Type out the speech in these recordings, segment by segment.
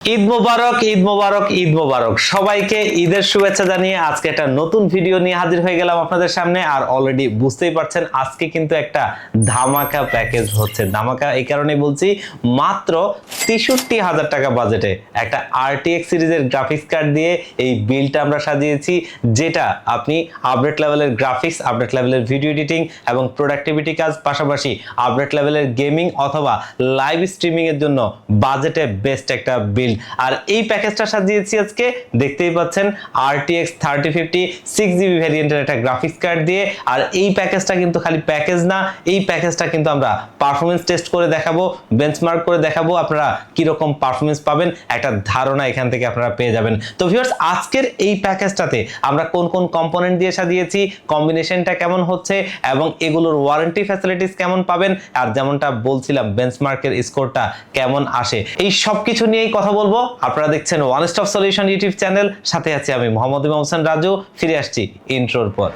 ঈদ মোবারক ঈদ মোবারক ঈদ মোবারক। সবাইকে ঈদের শুভেচ্ছা জানিয়ে আজকে একটা নতুন ভিডিও নিয়ে হাজির হয়ে গেলাম আপনাদের সামনে। আর অলরেডি বুঝতেই পারছেন, আজকে কিন্তু একটা ধামাকা প্যাকেজ হচ্ছে। ধামাকা এই কারণে বলছি, মাত্র তেষট্টি হাজার টাকা বাজেটে একটা আরটিএক্স সিরিজের গ্রাফিক্স কার্ড দিয়ে এই বিলটা আমরা সাজিয়েছি, যেটা আপনি আপডেট লেভেলের গ্রাফিক্স আপডেট লেভেলের ভিডিও এডিটিং এবং প্রোডাক্টিভিটি কাজ, পাশাপাশি আপডেট লেভেলের গেমিং অথবা লাইভ স্ট্রিমিং এর জন্য বাজেটে বেস্ট একটা বিল্ড আর এই প্যাকেজটা সাজিয়েছি আজকে, দেখতেই পাচ্ছেন RTX thirty fifty six GB ভ্যারিয়েন্টের একটা গ্রাফিক্স কার্ড দিয়ে। আর এই প্যাকেজটা কিন্তু খালি প্যাকেজ না, এই প্যাকেজটা কিন্তু আমরা পারফরমেন্স টেস্ট করে দেখাবো বেঞ্চমার্ক করে দেখাবো, আপনারা কীরকম পারফরমেন্স পাবেন, একটা ধারণা এখান থেকে আপনারা পেয়ে যাবেন। তো ভিউয়ার্স আজকের এই প্যাকেজটাতে আমরা কোন কোন কম্পোনেন্ট দিয়ে সাজিয়েছি কম্বিনেশনটা কেমন হচ্ছে, এবং এগুলোর ওয়ারেন্টি ফ্যাসিলিটিস কেমন পাবেন, আর যেমনটা বলছিলাম বেঞ্চমার্কের স্কোরটা কেমন আসে, এই সব কিছু নিয়েই কথা বলব, আপনারা দেখছেন one stop solution YouTube channel সাথে আছি আমি মোহাম্মদ ইমাম হোসেন রাজু। ফিরে আসছি ইন্ট্রোর পর।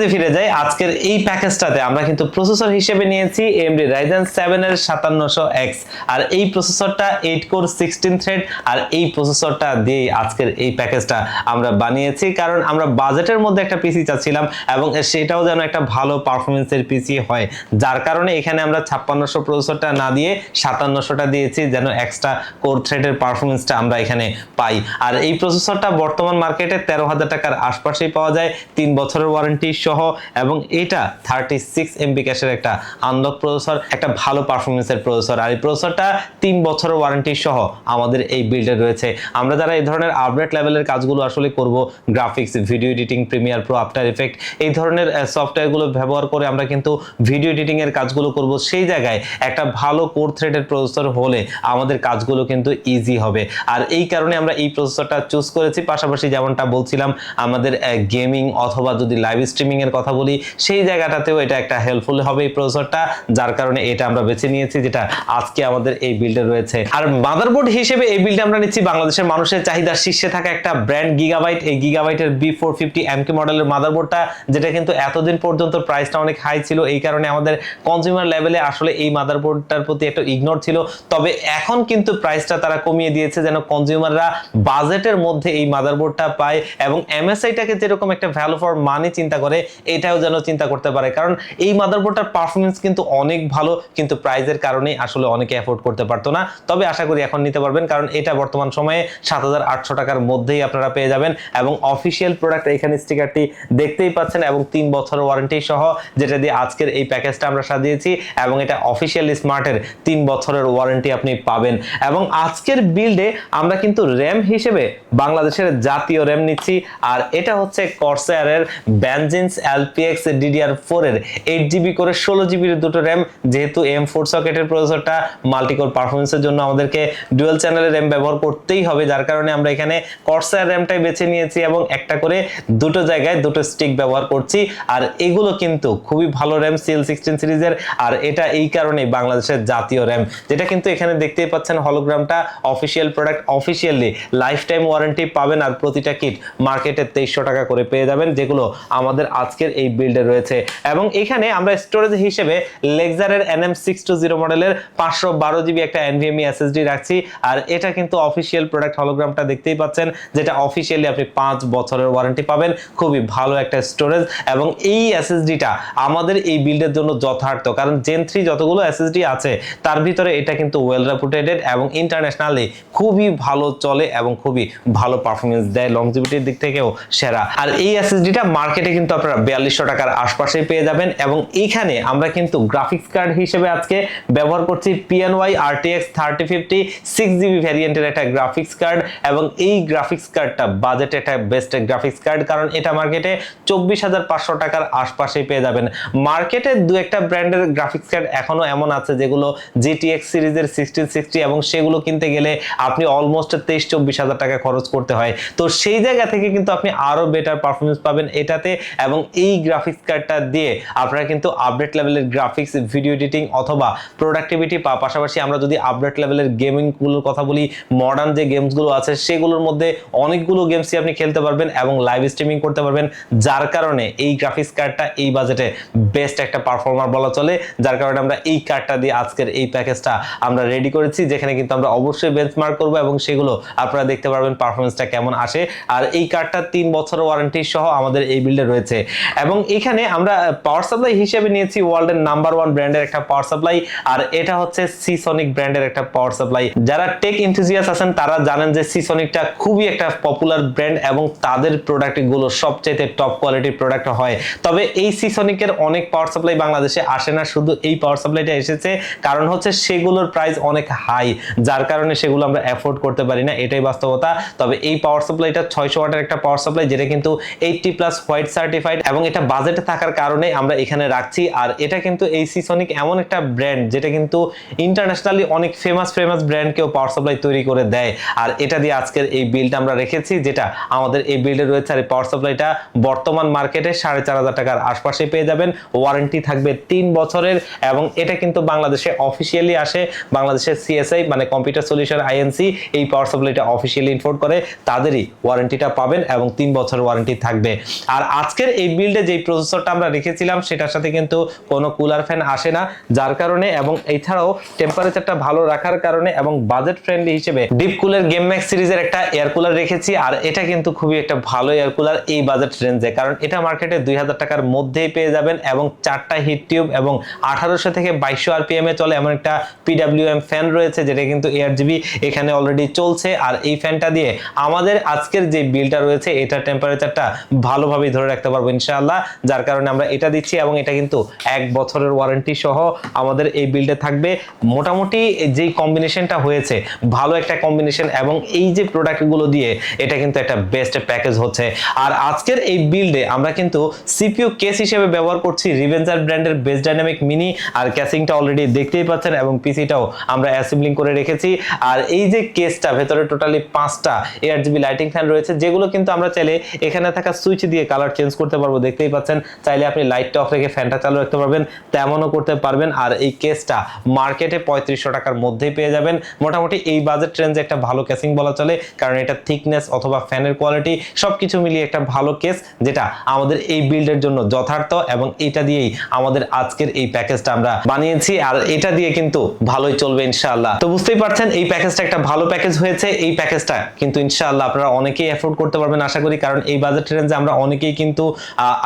প্যাকেজে ফিরে যাই, আজকের এই প্যাকেজটাতে আমরা কিন্তু প্রসেসর হিসেবে নিয়েছি AMD Ryzen 7 এর 5700X আর এই প্রসেসরটা 8 কোর 16 থ্রেড আর এই প্রসেসরটা দিয়ে আজকের এই প্যাকেজটা আমরা বানিয়েছি। কারণ আমরা বাজেটের মধ্যে একটা পিসি চাচ্ছিলাম এবং সেটাও যেন একটা ভালো পারফরমেন্সের পিসি হয়। যার কারণে এখানে আমরা 5600 প্রসেসরটা না দিয়ে 5700টা দিয়েছি, যেন এক্সট্রা কোর থ্রেডের পারফরমেন্সটা আমরা এখানে পাই। আর এই প্রসেসরটা বর্তমান মার্কেটে 13000 টাকার আশপাশেই পাওয়া যায়। তিন বছরের ওয়ারেন্টি সহ এবং এটা থার্টি সিক্স এমবি ক্যাশের একটা আনলক প্রসেসর একটা ভালো পারফরমেন্সের প্রসেসর আর এই প্রসেসরটা তিন বছরের ওয়ারেন্টি সহ আমাদের এই বিল্ডে রয়েছে। আমরা যারা এই ধরনের আপডেট লেভেলের কাজগুলো আসলে করব graphics video editing Premiere Pro After Effect এই ধরনের সফটওয়্যারগুলো ব্যবহার করে আমরা কিন্তু ভিডিও এডিটিং এর কাজগুলো করব, সেই জায়গায় একটা ভালো কোর থ্রেডের প্রসেসর হলে আমাদের কাজগুলো কিন্তু ইজি হবে। আর এই কারণে আমরা এই প্রসেসরটা চুজ করেছি। পাশাপাশি যেমনটা বলছিলাম, আমাদের গেমিং অথবা যদি লাইভ স্ট্রিমিং এর কথা বলি, সেই জায়গাটাতেও এটা একটা হেল্পফুল হবে এই প্রসেসরটা যার কারণে এটা আমরা বেছে নিয়েছি, যেটা আজকে আমাদের এই বিল্ডে রয়েছে। আর মাদারবোর্ড হিসেবে এই বিল্ডে আমরা নিচ্ছি বাংলাদেশের মানুষের চাহিদার শীর্ষে থাকা একটা ব্র্যান্ড গিগাবাইট এই গিগাবাইটের বি ফোর ফিফটি এমকে মডেলের মাদারবোর্ডটা যেটা কিন্তু এতদিন পর্যন্ত প্রাইসটা অনেক হাই ছিল, এই কারণে আমাদের কনজিউমার লেভেলে আসলে এই মাদারবোর্ডটার প্রতি একটা ইগনোর ছিল। তবে এখন কিন্তু প্রাইসটা তারা কমিয়ে দিয়েছে, যেন কনজিউমাররা বাজেটের মধ্যে এই মাদারবোর্ডটা পায় এবং এমএসআইটাকে যেরকম একটা ভ্যালু ফর মানি চিন্তা করে এটাও যেন চিন্তা করতে পারে। কারণ এই মাদারবোর্ডটার পারফরমেন্স কিন্তু অনেক ভালো, কিন্তু প্রাইজের কারণেই আসলে অনেকে অ্যাফোর্ড করতে পারতো না। তবে আশা করি এখন নিতে পারবেন, কারণ এটা বর্তমান সময়ে সাত হাজার আটশো টাকার মধ্যেই আপনারা পেয়ে যাবেন। এবং অফিসিয়াল প্রোডাক্ট এখানে স্টিকারটি দেখতেই পাচ্ছেন এবং তিন বছরের ওয়ারেন্টি সহ যেটা দিয়ে আজকের এই প্যাকেজটা আমরা সাজিয়েছি এবং এটা অফিসিয়াল স্মার্টের তিন বছরের ওয়ারেন্টি আপনি পাবেন। এবং আজকের বিল্ডে আমরা কিন্তু র্যাম হিসেবে বাংলাদেশের জাতীয় র্যাম নিচ্ছি। আর এটা হচ্ছে কর্সায়ারের ব্যানজিনস এলপিএক্স ডিডিআর এর এইট জিবি করে ষোলো জিবির দুটো র্যাম যেহেতু এম ফোর সকেটের প্রসেসরটা মাল্টিকোর পারফরমেন্সের জন্য আমাদেরকে ডুয়েল চ্যানেলের র্যাম ব্যবহার করতেই হবে, যার কারণে আমরা এখানে কর্সায়ার র্যামটাই বেছে নিয়েছি এবং একটা করে দুটো জায়গায় দুটো স্টিক ব্যবহার করছি। আর এগুলো কিন্তু খুবই ভালো র্যাম সিএল সিক্সটিন সিরিজের, আর এটা এই কারণেই বাংলাদেশের জাতীয় র্যাম যেটা কিন্তু এখানে দেখতেই পাচ্ছেন হলোগ্রামটা official product officially lifetime warranty পাবেন, আর প্রতিটা কিট মার্কেটে তেইশশো টাকা করে পেয়ে যাবেন, যেগুলো আমাদের আজকের এই বিল্ডে রয়েছে। এবং এখানে আমরা স্টোরেজ হিসেবে লেক্সারের এনএম সিক্স টু জিরো মডেলের পাঁচশো বারো জিবি একটা এনভিএমই এসএসডি রাখছি। আর এটা কিন্তু অফিসিয়াল প্রোডাক্ট হলোগ্রামটা দেখতেই পাচ্ছেন, যেটা অফিসিয়ালি আপনি পাঁচ বছরের ওয়ারেন্টি পাবেন। খুবই ভালো একটা স্টোরেজ এবং এই এসএসডিটা আমাদের এই বিল্ডের জন্য যথার্থ। কারণ জেন থ্রি যতগুলো এসএসডি আছে, তার ভিতরে এটা কিন্তু ওয়েল রেপুটেটেড এবং ইন্টারন্যাশনালি খুবই ভালো চলে এবং খুবই ভালো পারফরমেন্স দেয় লংজিভিটির দিক থেকেও সেরা। আর এই এসএসডিটা মার্কেটে কিন্তু আপনারা বিয়াল্লিশশো টাকার আশপাশেই পেয়ে যাবেন এবং এইখানে আমরা কিন্তু গ্রাফিক্স কার্ড হিসেবে আজকে ব্যবহার করছি PNY RTX thirty fifty six GB ভ্যারিয়েন্টের একটা গ্রাফিক্স কার্ড এবং এই গ্রাফিক্স কার্ডটা বাজেটে একটা বেস্ট গ্রাফিক্স কার্ড কারণ এটা মার্কেটে চব্বিশ হাজার পাঁচশো টাকার আশপাশেই পেয়ে যাবেন। মার্কেটে দু একটা ব্র্যান্ডের গ্রাফিক্স কার্ড এখনও এমন আছে যেগুলো জিটিএক্স সিরিজের সিক্সটিন সিক্সটি এবং সেগুলো কিনতে গেলে আপনি অলমোস্ট তেইশ চব্বিশ হাজার টাকা খরচ করতে হয়। তো সেই জায়গা থেকে কিন্তু আপনি আরও বেটার পারফরমেন্স পাবেন এটাতে এবং এই গ্রাফিক্স কার্ডটা দিয়ে আপনারা কিন্তু আপডেট লেভেলের গ্রাফিক্স ভিডিও এডিটিং অথবা প্রোডাক্টিভিটি পাশাপাশি আমরা যদি আপডেট লেভেলের গেমিংগুলোর কথা বলি মডার্ন যে গেমসগুলো আছে, সেগুলোর মধ্যে অনেকগুলো গেমসই আপনি খেলতে পারবেন এবং লাইভ স্ট্রিমিং করতে পারবেন, যার কারণে এই গ্রাফিক্স কার্ডটা এই বাজেটে বেস্ট একটা পারফর্মার বলা চলে। যার কারণে আমরা এই কার্ডটা দিয়ে আজকের এই প্যাকেজটা আমরা রেডি করেছি, যেখানে কিন্তু আমরা অবশ্যই বেঞ্চমার্ক করব এবং সেগুলো আপনারা দেখতে পারবেন পারফরমেন্সটা কেমন আসে। আর এই কার্ডটা তিন বছরের ওয়ারেন্টি সহ আমাদের এই বিল্ডে রয়েছে। এবং এখানে আমরা পাওয়ার সাপ্লাই হিসেবে নিয়েছি ওয়ার্ল্ডের নাম্বার ওয়ান ব্র্যান্ডের একটা পাওয়ার সাপ্লাই আর এটা হচ্ছে সিসনিক ব্র্যান্ডের একটা পাওয়ার সাপ্লাই যারা টেক ইনথুজিয়াস আছেন, তারা জানেন যে সিসনিকটা খুবই একটা পপুলার ব্র্যান্ড এবং তাদের প্রোডাক্টগুলো সবচেয়ে টপ কোয়ালিটির প্রোডাক্ট হয়। তবে এই সিসনিকের অনেক পাওয়ার সাপ্লাই বাংলাদেশে আসে না, শুধু এই পাওয়ার সাপ্লাইটা এসেছে। কারণ হচ্ছে সেগুলোর প্রাইস অনেক হাই যার কারণে সেগুলো আমরা অ্যাফোর্ড করতে পারি না, এটাই বাস্তবতা। তবে এই পাওয়ার সাপ্লাইটা ছয়শো ওয়াটের একটা পাওয়ার সাপ্লাই যেটা কিন্তু এইটটি প্লাস হোয়াইট সার্টিফাইড এবং এটা বাজেটে থাকার কারণে আমরা এখানে রাখছি। আর এটা কিন্তু এই সিসনিক এমন একটা ব্র্যান্ড যেটা কিন্তু ইন্টারন্যাশনালি অনেক ফেমাস ফেমাস ব্র্যান্ডকেও পাওয়ার সাপ্লাই তৈরি করে দেয়। আর এটা দিয়ে আজকের এই বিলটা আমরা রেখেছি, যেটা আমাদের এই বিল্ডে রয়েছে। আর এই পাওয়ার সাপ্লাইটা বর্তমান মার্কেটে সাড়ে চার হাজার টাকার আশপাশে পেয়ে যাবেন। ওয়ারেন্টি থাকবে তিন বছরের এবং এটা কিন্তু বাংলাদেশে অফিসিয়ালি আসে। বাংলাদেশের সিএসআই মানে কম্পিউটার সলিউশন আইএনসি এই পাওয়ার সাপ্লাইটা অফিসিয়ালি ইনফোর্ট করে। তাদেরই ওয়ারেন্টিটা পাবেন এবং তিন বছরের ওয়ারেন্টি থাকবে। আর আজকের এই বিল্ডে যেই প্রসেসরটা আমরা রেখেছিলাম, সেটার সাথে কিন্তু কোনো কুলার ফ্যান আসে না। যার কারণে এবং এছাড়াও টেম্পারেচারটা ভালো রাখার কারণে এবং বাজেট ফ্রেন্ডলি হিসেবে deep cooler game max series একটা এয়ার কুলার রেখেছি। আর এটা কিন্তু খুবই একটা ভালো এয়ার কুলার এই বাজেট রেঞ্জে কারণ এটা মার্কেটে দুই হাজার টাকার মধ্যেই পেয়ে যাবেন এবং চারটা হিট টিউব এবং আঠারোশো থেকে বাইশশো আরপিএম এ চলে এমন একটা পিডাব্লিউএম ফ্যান রয়েছে, যেটা কিন্তু এয়ার জিবি এখানে অলরেডি চলছে। আর এই ফ্যানটা দিয়ে আমাদের আজকের যে বিলটা রয়েছে এটা টেম্পারেচারটা ভালোভাবে ধরে রাখতে পারব। ইনশাআল্লাহ, যার কারণে আমরা এটা দিচ্ছি এবং এটা কিন্তু এক বছরের ওয়ারেন্টি সহ আমাদের এই বিল্ডে থাকবে। মোটামুটি যেই কম্বিনেশনটা হয়েছে, ভালো একটা কম্বিনেশন এবং এই যে প্রোডাক্টগুলো দিয়ে এটা কিন্তু একটা বেস্ট প্যাকেজ হচ্ছে। আর আজকের এই বিল্ডে আমরা কিন্তু সিপিইউ কেস হিসেবে ব্যবহার করছি রিভেঞ্জার ব্র্যান্ডের বেস্ট ডাইনামিক মিনি আর ক্যাসিংটা অলরেডি দেখতেই পাচ্ছেন এবং পিসিটাও আমরা অ্যাসেম্বলিং করে রেখেছি। আর এই যে কেসটা ভেতরে টোটালি পাঁচটা এয়ার জিবি লাইটিং ফ্যান রয়েছে, যেগুলো কিন্তু আমরা চাইলে এখানে থাকা সুইচ দিয়ে কালার চেঞ্জ করতে পারব। দেখতেই পাচ্ছেন। চাইলে আপনি লাইটটা অফ রেখে ফ্যানটা চালু রাখতে পারবেন, তেমনও করতে পারবেন। আর এই কেসটা মার্কেটে পঁয়ত্রিশশো টাকার মধ্যেই পেয়ে যাবেন। মোটামুটি এই বাজেট রেঞ্জে একটা ভালো কেসিং বলা চলে, কারণ এটা থিকনেস অথবা ফ্যানের কোয়ালিটি সবকিছু মিলিয়ে একটা ভালো কেস যেটা আমাদের এই বিল্ডের জন্য যথার্থ এবং এটা দিয়েই আমাদের আজকের এই প্যাকেজটা আমরা বানিয়েছি। আর এটা দিয়ে কিন্তু ভালোই চলবে ইনশাআল্লাহ। তো বুঝতেই পারছেন, এই প্যাকেজটা একটা ভালো প্যাকেজ হয়েছে। এই প্যাকেজটা কিন্তু ইনশাআল্লাহ আপনারা অনেকেই অ্যাফোর্ড করতে পারবেন, আশা করি, কারণ এই বাজেট রেঞ্জে আমরা অনেকেই কিন্তু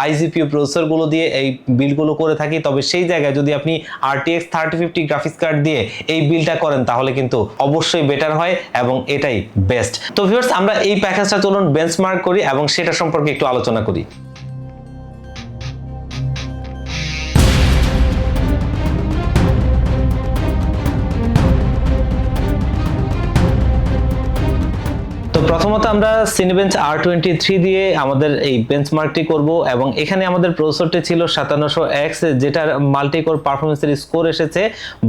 আইজিপিউ প্রসেসরগুলো দিয়ে এই বিলগুলো করে থাকি। তবে সেই জায়গায় যদি আপনি RTX thirty fifty graphics card দিয়ে এই বিলটা করেন, তাহলে কিন্তু অবশ্যই বেটার হয় এবং এটাই বেস্ট তো ভিউয়ার্স আমরা এই প্যাকেজটা চলুন বেঞ্চমার্ক করি এবং সেটা সম্পর্কে একটু আলোচনা করি। আমরা সিনিবেঞ্চ আর টোয়েন্টি থ্রি দিয়ে আমাদের এই বেঞ্চমার্কটি করব এবং এখানে আমাদের প্রসেসরটি ছিল সাতান্নশো এক্স যেটার মাল্টিকোর পারফরমেন্সের স্কোর এসেছে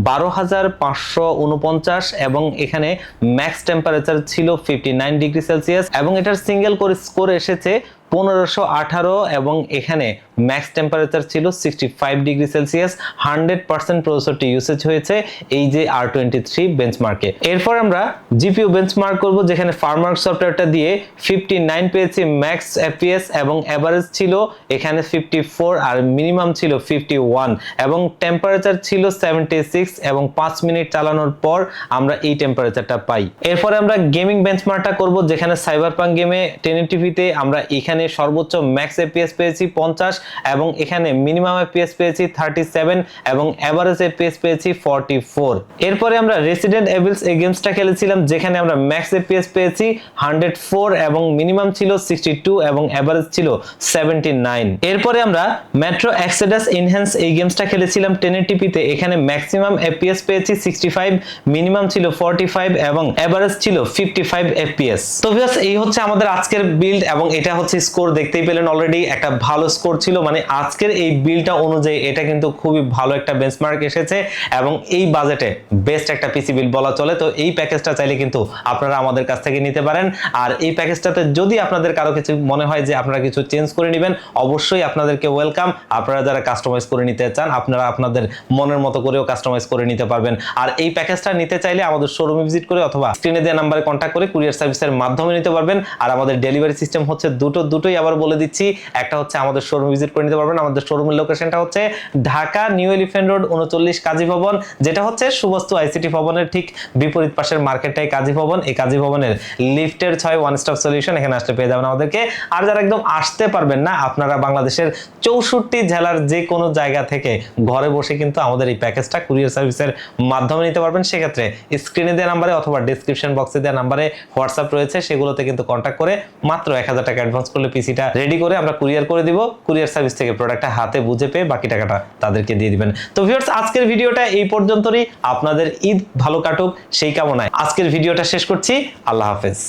বারো হাজার পাঁচশো উনপঞ্চাশ এবং এখানে ম্যাক্স টেম্পারেচার ছিল ফিফটি নাইন ডিগ্রি সেলসিয়াস এবং এটার সিঙ্গেল কোর স্কোর এসেছে পনেরোশো আঠারো এবং এখানে ম্যাক্স টেম্পারেচার ছিল sixty five degree Celsius hundred percent প্রসেসরটি usage হয়েছে এই যে আর টোয়েন্টি থ্রি বেঞ্চমার্কে এরপর আমরা জিপিও বেঞ্চমার্ক করব, যেখানে ফার্মার্ক সফটওয়্যারটা দিয়ে ফিফটি নাইন পেয়েছি ম্যাক্স এফপিএস এবং অ্যাভারেজ ছিল এখানে ফিফটি ফোর আর মিনিমাম ছিল ফিফটি ওয়ান এবং টেম্পারেচার ছিল সেভেন্টি সিক্স এবং পাঁচ মিনিট চালানোর পর আমরা এই টেম্পারেচারটা পাই। এরপরে আমরা গেমিং বেঞ্চমার্কটা করব, যেখানে সাইবার পাং গেমে টেন টিভিতে আমরা এখানে সর্বোচ্চ ম্যাক্স এপিএস পেয়েছি পঞ্চাশ এবং এখানে মিনিমাম এপিএস পেয়েছি থার্টি সেভেন এবং অ্যাভারেজ এপিএস পেয়েছি ফর্টি ফোর এরপরে আমরা রেসিডেন্ট এভিলস এই গেমসটা খেলেছিলাম, যেখানে আমরা ম্যাক্স এপিএস পেয়েছি হান্ড্রেড ফোর এবং মিনিমাম ছিল সিক্সটি টু এবং অ্যাভারেজ ছিল সেভেন্টি নাইন এরপরে আমরা মেট্রো এক্সেডাস ইনহ্যান্স এই গেমসটা খেলেছিলাম টেন টিপিতে এখানে ম্যাক্সিমাম এপিএস পেয়েছি সিক্সটি ফাইভ মিনিমাম ছিল ফর্টি ফাইভ এবং অ্যাভারেজ ছিল ফিফটি ফাইভ এপিএস তো এই হচ্ছে আমাদের আজকের বিল্ড এবং এটা হচ্ছে স্কোর দেখতেই পেলেন অলরেডি একটা ভালো স্কোর ছিল। মানে আজকের এই বিলটা অনুযায়ী এটা কিন্তু খুবই ভালো একটা বেঞ্চমার্ক এসেছে এবং এই বাজেটে বেস্ট একটা পিসি বিল বলা চলে। তো এই প্যাকেজটা চাইলে কিন্তু আপনারা আমাদের কাছ থেকে নিতে পারেন। আর এই প্যাকেজটাতে যদি আপনাদের কারও কিছু মনে হয় যে আপনারা কিছু চেঞ্জ করে নেবেন, অবশ্যই আপনাদেরকে ওয়েলকাম আপনারা যারা কাস্টমাইজ করে নিতে চান, আপনারা আপনাদের মনের মতো করেও কাস্টমাইজ করে নিতে পারবেন। আর এই প্যাকেজটা নিতে চাইলে আমাদের শোরুমে ভিজিট করে অথবা স্ক্রিনে দেওয়া নাম্বারে কন্ট্যাক্ট করে কুরিয়ার সার্ভিসের মাধ্যমে নিতে পারবেন। আর আমাদের ডেলিভারি সিস্টেম হচ্ছে দুটো দুটোই আবার বলে দিচ্ছি। একটা হচ্ছে আমাদের শোরুম ভিজিট করে নিতে পারবেন। আমাদের শোরুমের লোকেশনটা হচ্ছে ঢাকা নিউ এলিফেন্ট রোড উনচল্লিশ কাজী ভবন, যেটা হচ্ছে সুবস্তু আইসিটি ভবনের ঠিক বিপরীত পাশের মার্কেটটাই কাজী ভবন। এই কাজী ভবনের লিফটের ছয় ওয়ান স্টপ সলিউশন এখানে আসলে পেয়ে যাবেন আমাদেরকে। আর যারা একদম আসতে পারবেন না, আপনারা বাংলাদেশের চৌষট্টি জেলার যে কোনো জায়গা থেকে ঘরে বসে কিন্তু আমাদের এই প্যাকেজটা কুরিয়ার সার্ভিসের মাধ্যমে নিতে পারবেন। সেক্ষেত্রে স্ক্রিনে দেওয়া নাম্বারে অথবা ডিসক্রিপশন বক্সে দেওয়া নাম্বারে হোয়াটসঅ্যাপ রয়েছে। সেগুলোতে কিন্তু কন্ট্যাক্ট করে মাত্র এক হাজার টাকা অ্যাডভান্স করলে পিসিটা রেডি করে আমরা কুরিয়ার করে দিব। কুরিয়ার সার্ভিস থেকে প্রোডাক্টটা হাতে বুঝে পেয়ে বাকি টাকাটা তাদেরকে দিয়ে দিবেন। তো ভিউয়ার্স আজকের ভিডিওটা এই পর্যন্তই আপনাদের ঈদ ভালো কাটুক, সেই কামনায় আজকের ভিডিওটা শেষ করছি। আল্লাহ হাফেজ।